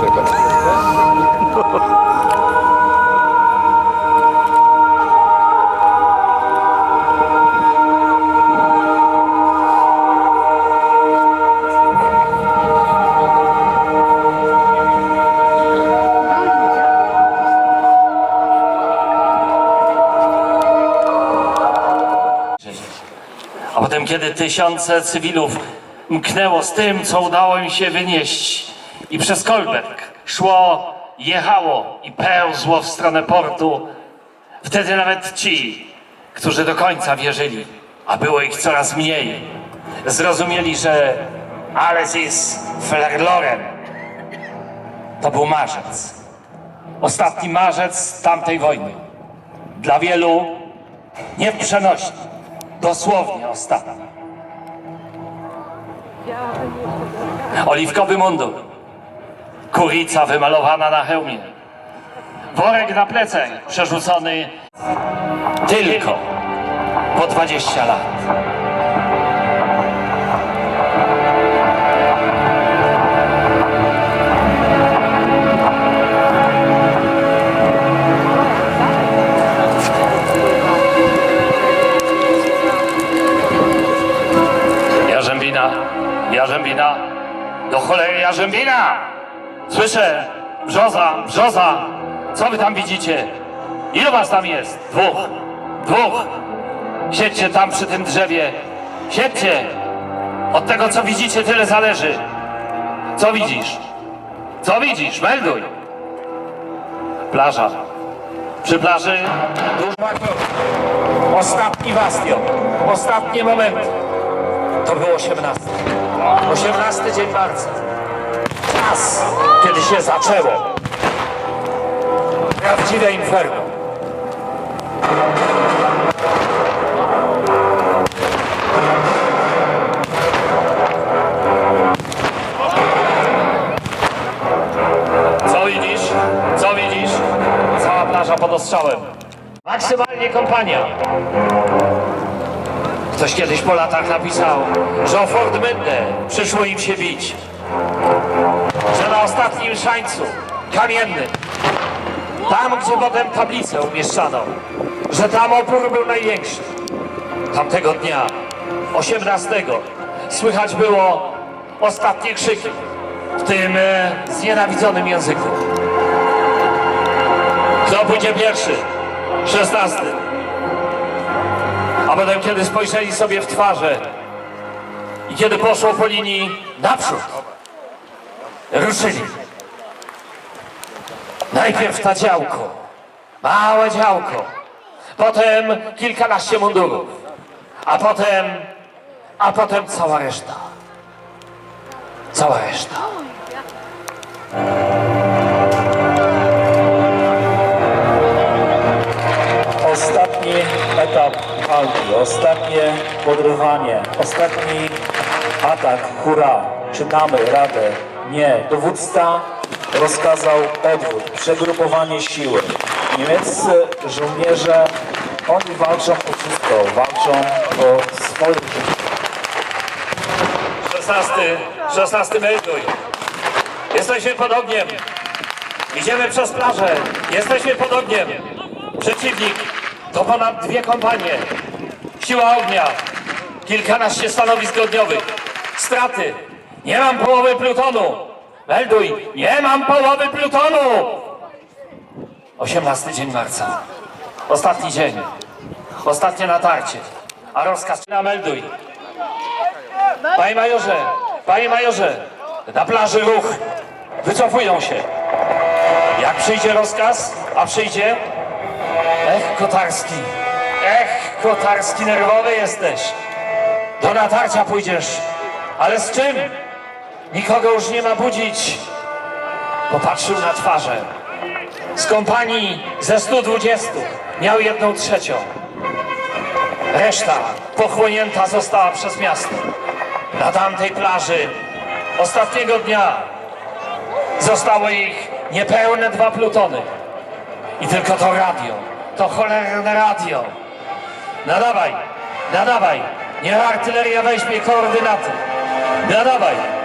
czeka. A potem, kiedy tysiące cywilów mknęło z tym, co udało im się wynieść i przez Kolberg szło, jechało i pełzło w stronę portu, wtedy nawet ci, którzy do końca wierzyli, a było ich coraz mniej, zrozumieli, że ist verloren. To był marzec. Ostatni marzec tamtej wojny. Dla wielu nie w przenośni, dosłownie ostatni. Oliwkowy mundur, kurica wymalowana na hełmie, worek na plecach przerzucony tylko po 20 lat. Jarzębina, Jarzębina, do cholery Jarzębina! Słyszę, brzoza, brzoza, co wy tam widzicie? Ilu was tam jest? Dwóch, dwóch. Siedźcie tam przy tym drzewie, siedźcie. Od tego, co widzicie, tyle zależy. Co widzisz? Co widzisz? Melduj. Plaża. Przy plaży Ostatni bastion, ostatnie momenty. To był 18. 18 dzień marca. Czas, kiedy się zaczęło. Prawdziwe inferno. Co widzisz? Co widzisz? Cała plaża pod ostrzałem. Maksymalnie kompania. Ktoś kiedyś po latach napisał, że o Fort Mende przyszło im się bić. Że na ostatnim szańcu, kamiennym, tam gdzie potem tablicę umieszczano, że tam opór był największy. Tamtego dnia, 18, słychać było ostatnie krzyki w tym e, znienawidzonym języku. Kto pójdzie pierwszy? 16. A potem, kiedy spojrzeli sobie w twarze i kiedy poszło po linii naprzód, ruszyli. Najpierw ta działko, małe działko, potem kilkanaście mundurów, a potem, a potem cała reszta. Cała reszta. Ostatni etap walki, ostatnie podrywanie, ostatni atak, hurra, czy damy radę? Nie. Dowódca rozkazał odwrót, przegrupowanie siły. Niemieccy żołnierze, oni walczą o wszystko, walczą o swoje życie. 16, 16 melduj. Jesteśmy pod ogniem. Idziemy przez plażę. Jesteśmy pod ogniem. Przeciwnik to ponad dwie kompanie. Siła ognia. Kilkanaście stanowisk ogniowych. Straty. Nie mam połowy plutonu. Melduj. Nie mam połowy plutonu. 18 dzień marca. Ostatni dzień. Ostatnie natarcie. A rozkaz na melduj. Panie majorze, panie majorze, na plaży ruch. Wycofują się. Jak przyjdzie rozkaz, a przyjdzie? Ech, Kotarski, ech, Kotarski, nerwowy jesteś. Do natarcia pójdziesz, ale z czym? Nikogo już nie ma budzić. Popatrzył na twarze. Z kompanii ze 120 miał jedną trzecią. Reszta pochłonięta została przez miasto. Na tamtej plaży ostatniego dnia zostało ich niepełne dwa plutony. I tylko to radio, to cholerne radio. Nadawaj, nadawaj, niech artyleria weźmie koordynaty. Nadawaj.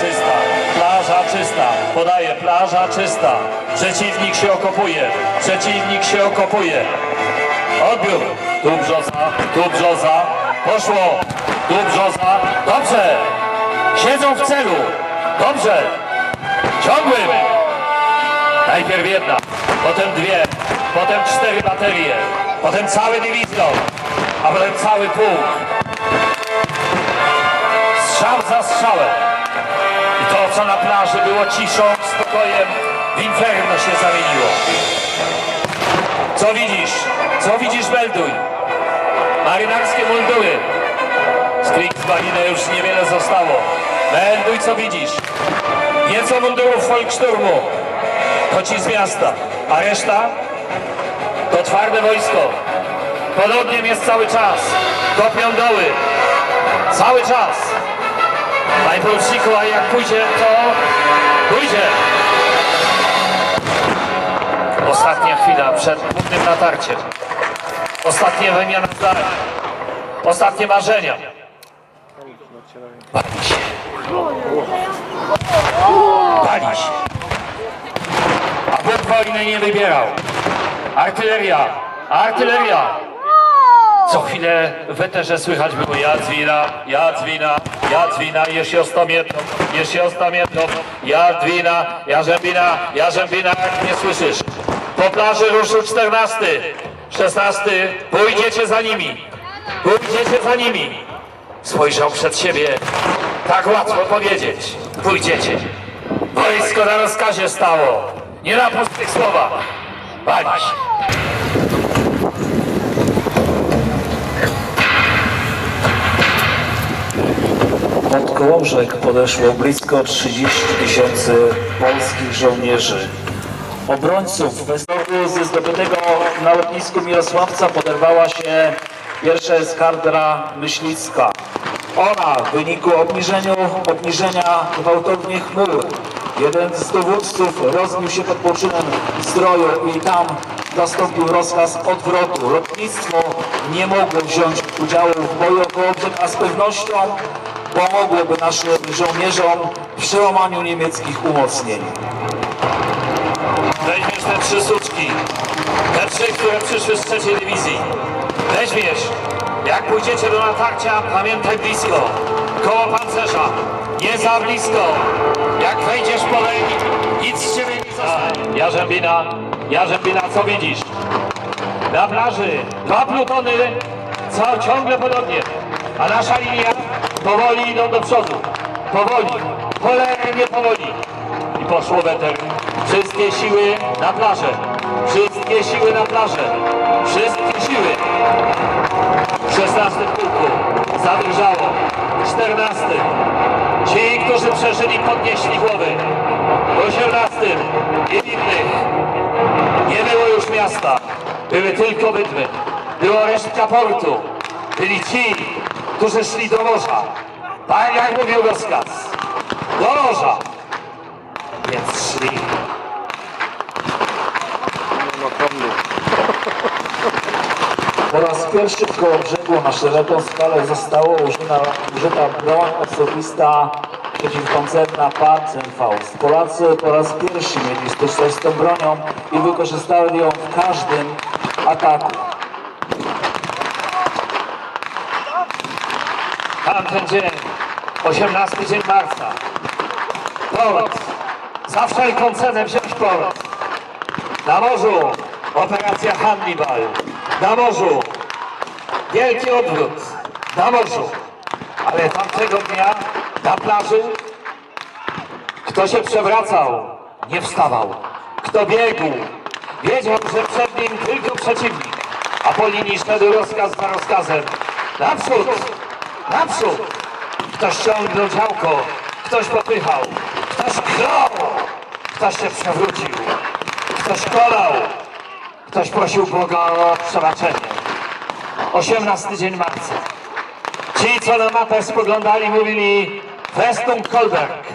Czysta, Plaża czysta. Podaje. Plaża czysta. Przeciwnik się okopuje. Przeciwnik się okopuje. Odbiór. Tu brzoza. Tu brzoza. Poszło. Tu brzoza. Dobrze. Siedzą w celu. Dobrze. Ciągłym. Najpierw jedna, potem dwie, potem cztery baterie, potem cały dywizjon, a potem cały pułk. Strzał za strzałem. Na plaży było ciszą, spokojem, w inferno się zamieniło. Co widzisz? Co widzisz, Melduj? Marynarskie mundury. Z Kriegsmarine już niewiele zostało. Melduj, co widzisz? Nieco mundurów Volkssturmu. To ci z miasta. A reszta? To twarde wojsko. Pod ogniem jest cały czas. Kopią doły. Cały czas. Panie poruczniku, a jak pójdzie, to pójdzie. Ostatnia chwila przed głównym natarciem. Ostatnia wymiana zdań. Ostatnie marzenia. Bali się. Bali się. A Bóg wojny nie wybierał. Artyleria, artyleria. Co chwilę w eterze słychać było Jadwina, Jadwina, Jadwina, jeśli ostamietą, jeśli ostamietą, Jadwina, Jarzębina, Jarzębina, jak nie słyszysz. Po plaży ruszył 14, 16, pójdziecie za nimi, pójdziecie za nimi. Spojrzał przed siebie, tak łatwo powiedzieć, pójdziecie. Wojsko na rozkazie stało, nie na pustych słowach. Bali Pod Kołobrzeg podeszło blisko 30 tysięcy polskich żołnierzy. Obrońców Westoru ze zdobytego na lotnisku Mirosławca poderwała się pierwsza eskadra myślicka. Ona w wyniku obniżeniu, obniżenia gwałtownie chmur jeden z dowódców rozbił się pod poczynem zdroju i tam nastąpił rozkaz odwrotu. Lotnictwo nie mogło wziąć udziału w boju o a z pewnością pomogłoby naszym żołnierzom w przełamaniu niemieckich umocnień. Weźmiesz te trzy suczki, te trzy, które przyszły z trzeciej dywizji. Weźmiesz. Jak pójdziecie do natarcia, pamiętaj blisko. Koło pancerza. Nie za blisko. Jak wejdziesz po lej, nic z ciebie nie zostanie. Jarzębina, Jarzębina, co widzisz? Na plaży dwa plutony, co ciągle podobnie. A nasza linia powoli idą do przodu. Powoli, cholernie powoli. I poszło weter. Wszystkie siły na plażę. Wszystkie siły na plażę. Wszystkie siły. W 16 pułku zadrżało. W 14. Ci, którzy przeżyli, podnieśli głowy. W 18. i innych. Nie było już miasta. Były tylko wydmy. Była resztka portu. Byli ci, którzy szli do morza. Tak jak mówił rozkaz. Do morza. Więc szli. Po raz pierwszy w Kołobrzegu na szeroką skalę została użyta, użyta broń osobista przeciwpancerna Panzerfaust. Polacy po raz pierwszy mieli styczność z tą bronią i wykorzystali ją w każdym ataku. Tamten dzień, 18 dzień marca. Port. Za wszelką cenę wziąć port. Na morzu operacja Hannibal. Na morzu wielki odwrót. Na morzu. Ale tamtego dnia na plaży kto się przewracał, nie wstawał. Kto biegł, wiedział, że przed nim tylko przeciwnik. A po linii szedł rozkaz za rozkazem. Naprzód! Naprzód! Ktoś ciągnął działko, ktoś popychał, ktoś klął, ktoś się przewrócił, ktoś kolał, ktoś prosił Boga o przebaczenie. 18 dzień marca. Ci, co na mapę spoglądali, mówili Festung Kolberg,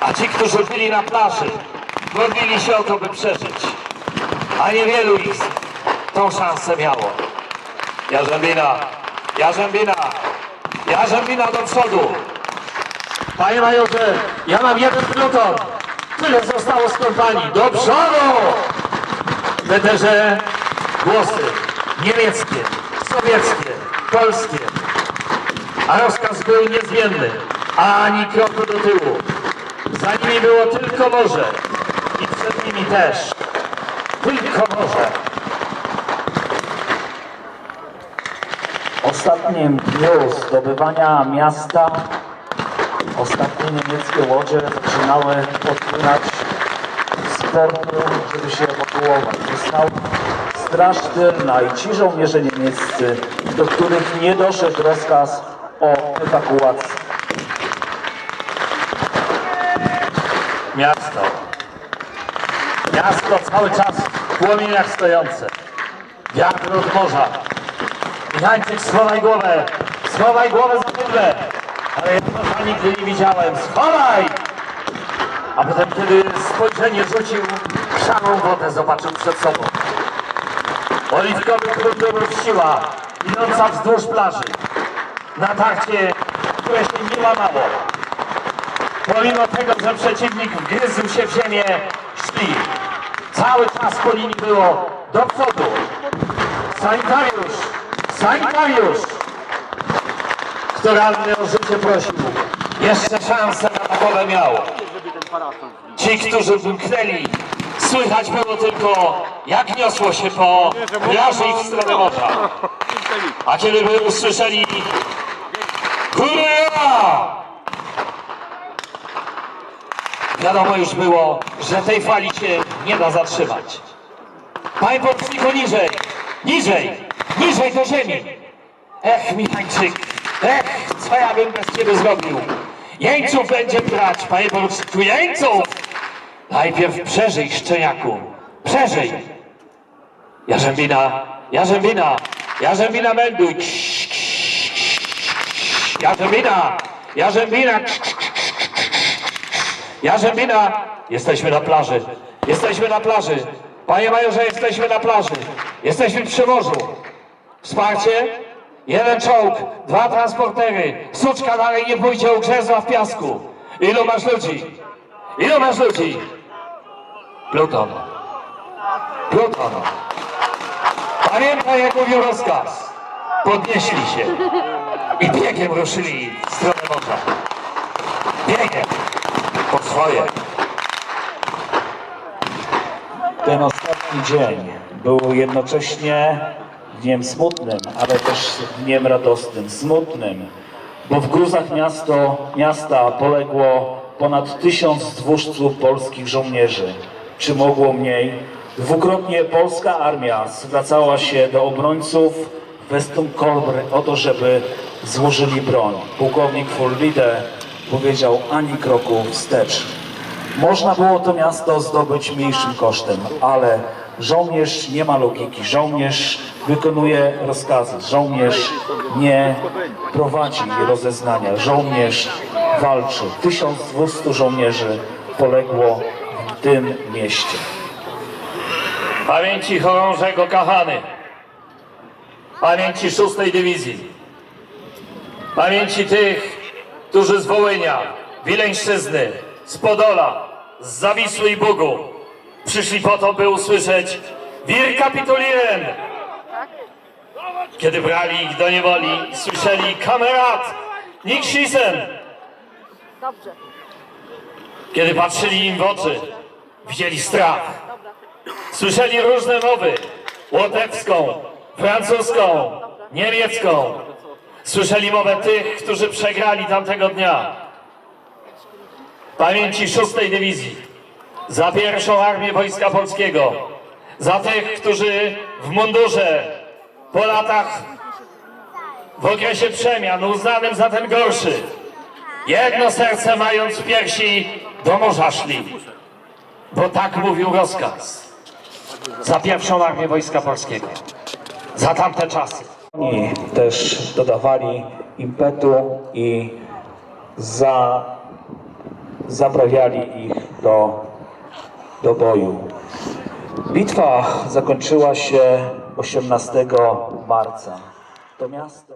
a ci, którzy byli na plaży, modlili się o to, by przeżyć. A niewielu ich tą szansę miało. Jarzębina, Jarzębina, Jarzębina do przodu. Panie majorze, ja mam jeden pluton. Tyle zostało z kompanii. Do przodu! W eterze głosy niemieckie, sowieckie, polskie. A rozkaz był niezmienny. Ani kroku do tyłu. Za nimi było tylko morze. I przed nimi też. Tylko morze. W ostatnim dniu zdobywania miasta ostatnie niemieckie łodzie zaczynały podpłynąć z portu, żeby się ewakuować. Została straż tylna i ci żołnierze niemieccy, do których nie doszedł rozkaz o ewakuacji. Miasto. Miasto cały czas w płomieniach stojące. Wiatr od morza. Michańczyk, schowaj głowę. Schowaj głowę za pudle. Ale ja to nigdy nie widziałem. Schowaj! A potem, kiedy spojrzenie rzucił, szarą wodę zobaczył przed sobą. Oliwkowy krutów siła, idąca wzdłuż plaży. Natarcie, które się nie łamało. Pomimo tego, że przeciwnik wgryzł się w ziemię, szli. Cały czas po linii było do przodu. Sanitariusz! Sanitariusz! Kto ranny o życie prosił. Jeszcze szansę na głowę miał. Ci, którzy wymknęli, słychać było tylko, jak niosło się po plaży i w stronę morza. A kiedy by usłyszeli Hurra! Wiadomo już było, że tej fali się nie da zatrzymać. Panie poruczniku, niżej! Niżej! Niżej do ziemi! Ech, Michańczyk! Ech, co ja bym bez ciebie zrobił? Jeńców będzie brać, panie poruczniku, jeńców! Najpierw przeżyj, szczeniaku! Przeżyj! Jarzębina, Jarzębina, Jarzębina melduj! Jarzębina, Jarzębina! Jarzębina, jesteśmy na plaży. Jesteśmy na plaży. Panie majorze, jesteśmy na plaży. Jesteśmy przy morzu. Wsparcie? Jeden czołg, dwa transportery. Suczka dalej nie pójdzie, ugrzęzła w piasku. Ilu masz ludzi? Ilu masz ludzi? Pluton. Pluton. Pamiętaj, jak mówił rozkaz. Podnieśli się i biegiem ruszyli w stronę morza. Biegiem po swoje. Ten ostatni dzień był jednocześnie dniem smutnym, ale też dniem radosnym. Smutnym, bo w gruzach miasto, miasta poległo ponad tysiąc dwóżców polskich żołnierzy. Czy mogło mniej? Dwukrotnie polska armia zwracała się do obrońców Westum Kolbry o to, żeby złożyli broń. Pułkownik Fulvide powiedział ani kroku wstecz. Można było to miasto zdobyć mniejszym kosztem, ale żołnierz nie ma logiki. Żołnierz wykonuje rozkazy. Żołnierz nie prowadzi rozeznania. Żołnierz walczy. 1200 żołnierzy poległo w tym mieście. Pamięci chorążego Kahany. Pamięci szóstej dywizji. Pamięci tych, którzy z Wołynia, Wileńszczyzny, z Podola, z Zawisły i Bugu przyszli po to, by usłyszeć Wir kapitulieren! Kiedy brali ich do niewoli, słyszeli kamerad, nicht schießen! Dobrze. Kiedy patrzyli im w oczy, widzieli strach. Słyszeli różne mowy. Łotewską, francuską, niemiecką. Słyszeli mowę tych, którzy przegrali tamtego dnia. Pamięci szóstej dywizji. Za pierwszą armię Wojska Polskiego. Za tych, którzy w mundurze po latach w okresie przemian uznanym za ten gorszy. Jedno serce mając w piersi do morza szli. Bo tak mówił rozkaz. Za pierwszą armię Wojska Polskiego. Za tamte czasy. Oni też dodawali impetu i za, zaprawiali ich do, do boju. Bitwa zakończyła się 18 marca. To miasto.